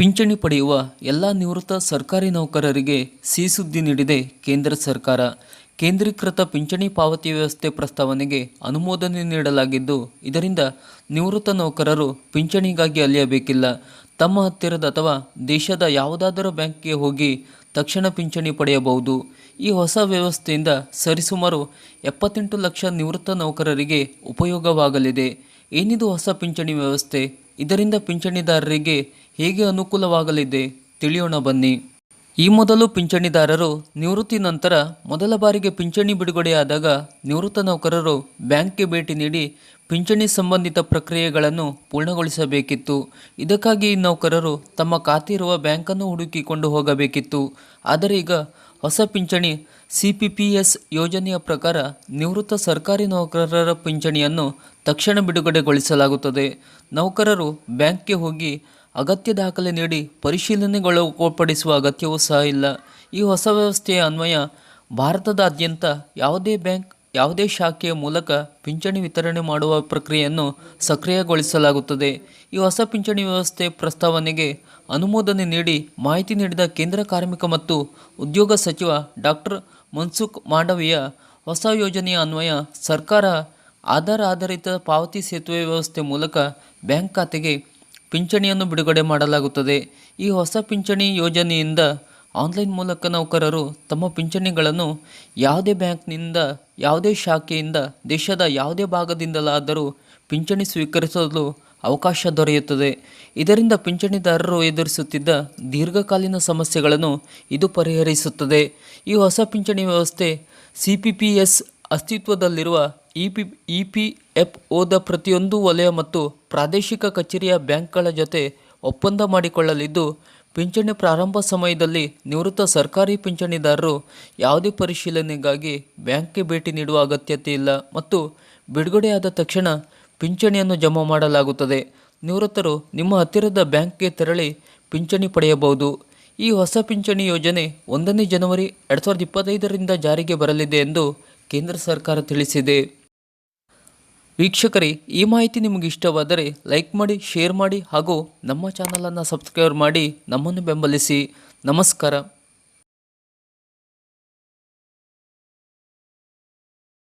ಪಿಂಚಣಿ ಪಡೆಯುವ ಎಲ್ಲ ನಿವೃತ್ತ ಸರ್ಕಾರಿ ನೌಕರರಿಗೆ ಸಿ ಸುದ್ದಿ ನೀಡಿದೆ ಕೇಂದ್ರ ಸರ್ಕಾರ. ಕೇಂದ್ರೀಕೃತ ಪಿಂಚಣಿ ಪಾವತಿ ವ್ಯವಸ್ಥೆ ಪ್ರಸ್ತಾವನೆಗೆ ಅನುಮೋದನೆ ನೀಡಲಾಗಿದ್ದು, ಇದರಿಂದ ನಿವೃತ್ತ ನೌಕರರು ಪಿಂಚಣಿಗಾಗಿ ಅಲಿಯಬೇಕಿಲ್ಲ. ತಮ್ಮ ಹತ್ತಿರದ ಅಥವಾ ದೇಶದ ಯಾವುದಾದರೂ ಬ್ಯಾಂಕ್ಗೆ ಹೋಗಿ ತಕ್ಷಣ ಪಿಂಚಣಿ ಪಡೆಯಬಹುದು. ಈ ಹೊಸ ವ್ಯವಸ್ಥೆಯಿಂದ ಸರಿಸುಮಾರು ಎಪ್ಪತ್ತೆಂಟು ಲಕ್ಷ ನಿವೃತ್ತ ನೌಕರರಿಗೆ ಉಪಯೋಗವಾಗಲಿದೆ. ಏನಿದು ಹೊಸ ಪಿಂಚಣಿ ವ್ಯವಸ್ಥೆ? ಇದರಿಂದ ಪಿಂಚಣಿದಾರರಿಗೆ ಹೇಗೆ ಅನುಕೂಲವಾಗಲಿದೆ ತಿಳಿಯೋಣ ಬನ್ನಿ. ಈ ಮೊದಲು ಪಿಂಚಣಿದಾರರು ನಿವೃತ್ತಿ ನಂತರ ಮೊದಲ ಬಾರಿಗೆ ಪಿಂಚಣಿ ಬಿಡುಗಡೆಯಾದಾಗ ನಿವೃತ್ತ ನೌಕರರು ಬ್ಯಾಂಕ್ಗೆ ಭೇಟಿ ನೀಡಿ ಪಿಂಚಣಿ ಸಂಬಂಧಿತ ಪ್ರಕ್ರಿಯೆಗಳನ್ನು ಪೂರ್ಣಗೊಳಿಸಬೇಕಿತ್ತು. ಇದಕ್ಕಾಗಿ ಈ ನೌಕರರು ತಮ್ಮ ಖಾತೆ ಇರುವ ಬ್ಯಾಂಕನ್ನು ಹುಡುಕಿಕೊಂಡು ಹೋಗಬೇಕಿತ್ತು. ಆದರೆ ಈಗ ಹೊಸ ಪಿಂಚಣಿ ಸಿ ಪಿ ಪಿ ಎಸ್ ಯೋಜನೆಯ ಪ್ರಕಾರ ನಿವೃತ್ತ ಸರ್ಕಾರಿ ನೌಕರರ ಪಿಂಚಣಿಯನ್ನು ತಕ್ಷಣ ಬಿಡುಗಡೆಗೊಳಿಸಲಾಗುತ್ತದೆ. ನೌಕರರು ಬ್ಯಾಂಕ್ಗೆ ಹೋಗಿ ಅಗತ್ಯ ದಾಖಲೆ ನೀಡಿ ಪರಿಶೀಲನೆಗೊಳಪಡಿಸುವ ಅಗತ್ಯವೂ ಸಹ ಇಲ್ಲ. ಈ ಹೊಸ ವ್ಯವಸ್ಥೆಯ ಅನ್ವಯ ಭಾರತದಾದ್ಯಂತ ಯಾವುದೇ ಬ್ಯಾಂಕ್ ಯಾವುದೇ ಶಾಖೆಯ ಮೂಲಕ ಪಿಂಚಣಿ ವಿತರಣೆ ಮಾಡುವ ಪ್ರಕ್ರಿಯೆಯನ್ನು ಸಕ್ರಿಯಗೊಳಿಸಲಾಗುತ್ತದೆ. ಈ ಹೊಸ ಪಿಂಚಣಿ ವ್ಯವಸ್ಥೆ ಪ್ರಸ್ತಾವನೆಗೆ ಅನುಮೋದನೆ ನೀಡಿ ಮಾಹಿತಿ ನೀಡಿದ ಕೇಂದ್ರ ಕಾರ್ಮಿಕ ಮತ್ತು ಉದ್ಯೋಗ ಸಚಿವ ಡಾಕ್ಟರ್ ಮನ್ಸುಖ್ ಮಾಂಡವಿಯ ಹೊಸ ಯೋಜನೆಯ ಅನ್ವಯ ಸರ್ಕಾರ ಆಧಾರ್ ಆಧಾರಿತ ಪಾವತಿ ಸೇತುವೆ ವ್ಯವಸ್ಥೆ ಮೂಲಕ ಬ್ಯಾಂಕ್ ಖಾತೆಗೆ ಪಿಂಚಣಿಯನ್ನು ಬಿಡುಗಡೆ ಮಾಡಲಾಗುತ್ತದೆ. ಈ ಹೊಸ ಪಿಂಚಣಿ ಯೋಜನೆಯಿಂದ ಆನ್ಲೈನ್ ಮೂಲಕ ನೌಕರರು ತಮ್ಮ ಪಿಂಚಣಿಗಳನ್ನು ಯಾವುದೇ ಬ್ಯಾಂಕ್ನಿಂದ, ಯಾವುದೇ ಶಾಖೆಯಿಂದ, ದೇಶದ ಯಾವುದೇ ಭಾಗದಿಂದಲಾದರೂ ಪಿಂಚಣಿ ಸ್ವೀಕರಿಸಲು ಅವಕಾಶ ದೊರೆಯುತ್ತದೆ. ಇದರಿಂದ ಪಿಂಚಣಿದಾರರು ಎದುರಿಸುತ್ತಿದ್ದ ದೀರ್ಘಕಾಲೀನ ಸಮಸ್ಯೆಗಳನ್ನು ಇದು ಪರಿಹರಿಸುತ್ತದೆ. ಈ ಹೊಸ ಪಿಂಚಣಿ ವ್ಯವಸ್ಥೆ ಸಿ ಪಿ ಪಿ ಎಸ್ ಅಸ್ತಿತ್ವದಲ್ಲಿರುವ E P E P F ಒದ ಪ್ರತಿಯೊಂದು ವಲಯ ಮತ್ತು ಪ್ರಾದೇಶಿಕ ಕಚೇರಿಯ ಬ್ಯಾಂಕ್ಗಳ ಜೊತೆ ಒಪ್ಪಂದ ಮಾಡಿಕೊಳ್ಳಲಿದ್ದು ಪಿಂಚಣಿ ಪ್ರಾರಂಭ ಸಮಯದಲ್ಲಿ ನಿವೃತ್ತ ಸರ್ಕಾರಿ ಪಿಂಚಣಿದಾರರು ಯಾವುದೇ ಪರಿಶೀಲನೆಗಾಗಿ ಬ್ಯಾಂಕ್ಗೆ ಭೇಟಿ ನೀಡುವ ಅಗತ್ಯತೆ ಇಲ್ಲ ಮತ್ತು ಬಿಡುಗಡೆಯಾದ ತಕ್ಷಣ ಪಿಂಚಣಿಯನ್ನು ಜಮಾ ಮಾಡಲಾಗುತ್ತದೆ. ನಿವೃತ್ತರು ನಿಮ್ಮ ಹತ್ತಿರದ ಬ್ಯಾಂಕ್ಗೆ ತೆರಳಿ ಪಿಂಚಣಿ ಪಡೆಯಬಹುದು. ಈ ಹೊಸ ಪಿಂಚಣಿ ಯೋಜನೆ ಒಂದನೇ ಜನವರಿ ಎರಡು ಸಾವಿರದ ಇಪ್ಪತ್ತೈದರಿಂದ ಜಾರಿಗೆ ಬರಲಿದೆ ಎಂದು ಕೇಂದ್ರ ಸರ್ಕಾರ ತಿಳಿಸಿದೆ. ವೀಕ್ಷಕರೇ, ಈ ಮಾಹಿತಿ ನಿಮಗೆ ಇಷ್ಟವಾದರೆ ಲೈಕ್ ಮಾಡಿ, ಶೇರ್ ಮಾಡಿ ಹಾಗೂ ನಮ್ಮ ಚಾನಲನ್ನು ಸಬ್ಸ್ಕ್ರೈಬ್ ಮಾಡಿ ನಮ್ಮನ್ನು ಬೆಂಬಲಿಸಿ. ನಮಸ್ಕಾರ.